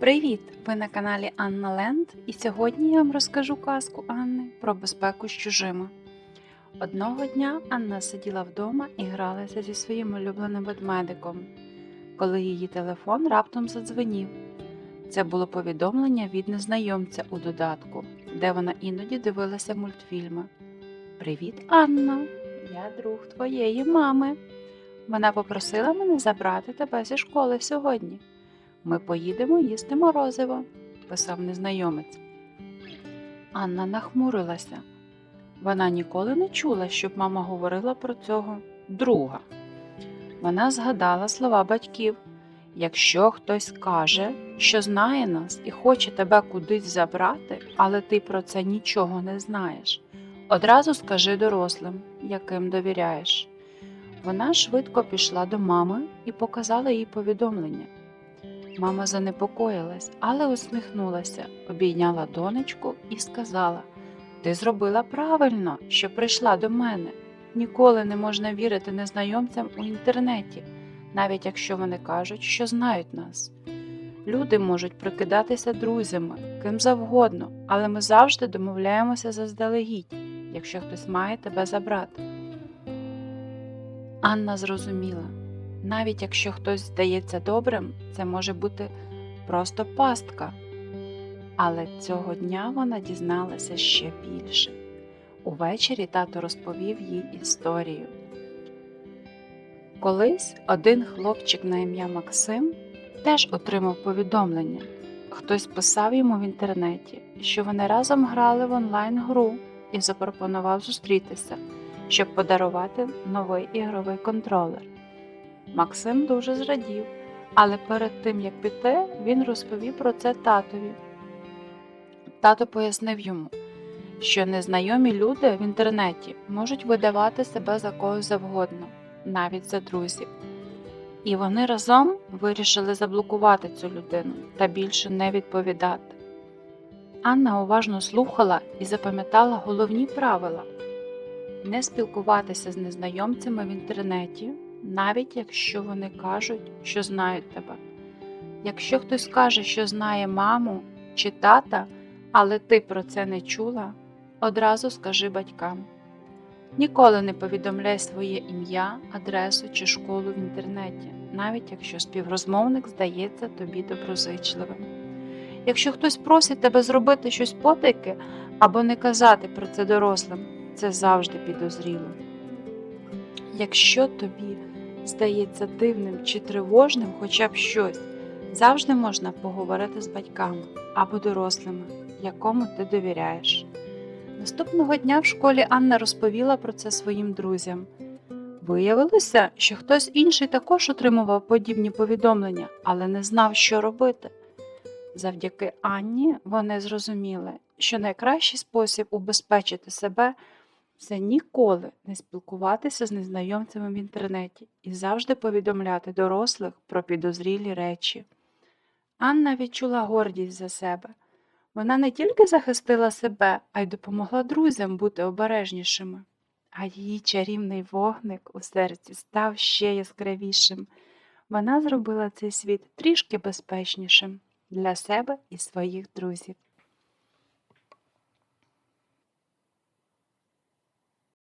Привіт! Ви на каналі Анна Ленд, і сьогодні я вам розкажу казку Анни про безпеку з чужими. Одного дня Анна сиділа вдома і гралася зі своїм улюбленим ведмедиком, коли її телефон раптом задзвенів. Це було повідомлення від незнайомця у додатку, де вона іноді дивилася мультфільми. Привіт, Анна! Я друг твоєї мами. Вона попросила мене забрати тебе зі школи сьогодні. Ми поїдемо їсти морозиво, писав незнайомець. Анна нахмурилася. Вона ніколи не чула, щоб мама говорила про цього друга. Вона згадала слова батьків якщо хтось каже, що знає нас і хоче тебе кудись забрати, але ти про це нічого не знаєш, одразу скажи дорослим, яким довіряєш. Вона швидко пішла до мами і показала їй повідомлення. Мама занепокоїлась, але усміхнулася, обійняла донечку і сказала: Ти зробила правильно, що прийшла до мене. Ніколи не можна вірити незнайомцям у інтернеті, навіть якщо вони кажуть, що знають нас. Люди можуть прикидатися друзями, ким завгодно, але ми завжди домовляємося заздалегідь, якщо хтось має тебе забрати. Анна зрозуміла. Навіть якщо хтось здається добрим, це може бути просто пастка. Але цього дня вона дізналася ще більше. Увечері тато розповів їй історію. Колись один хлопчик на ім'я Максим теж отримав повідомлення. Хтось писав йому в інтернеті, що вони разом грали в онлайн-гру і запропонував зустрітися, щоб подарувати новий ігровий контролер. Максим дуже зрадів, але перед тим як піти, він розповів про це татові. Тато пояснив йому, що незнайомі люди в інтернеті можуть видавати себе за когось завгодно, навіть за друзів. І вони разом вирішили заблокувати цю людину та більше не відповідати. Анна уважно слухала і запам'ятала головні правила не спілкуватися з незнайомцями в інтернеті, навіть якщо вони кажуть, що знають тебе. Якщо хтось каже, що знає маму чи тата, але ти про це не чула, одразу скажи батькам. Ніколи не повідомляй своє ім'я, адресу чи школу в інтернеті, навіть якщо співрозмовник здається тобі доброзичливим. Якщо хтось просить тебе зробити щось потайки або не казати про це дорослим, це завжди підозріло. Якщо тобі здається дивним чи тривожним хоча б щось, завжди можна поговорити з батьками або дорослими, якому ти довіряєш. Наступного дня в школі Анна розповіла про це своїм друзям. Виявилося, що хтось інший також отримував подібні повідомлення, але не знав, що робити. Завдяки Анні вони зрозуміли, що найкращий спосіб убезпечити себе це ніколи не спілкуватися з незнайомцями в інтернеті і завжди повідомляти дорослих про підозрілі речі. Анна відчула гордість за себе. Вона не тільки захистила себе, а й допомогла друзям бути обережнішими, а її чарівний вогник у серці став ще яскравішим. Вона зробила цей світ трішки безпечнішим для себе і своїх друзів.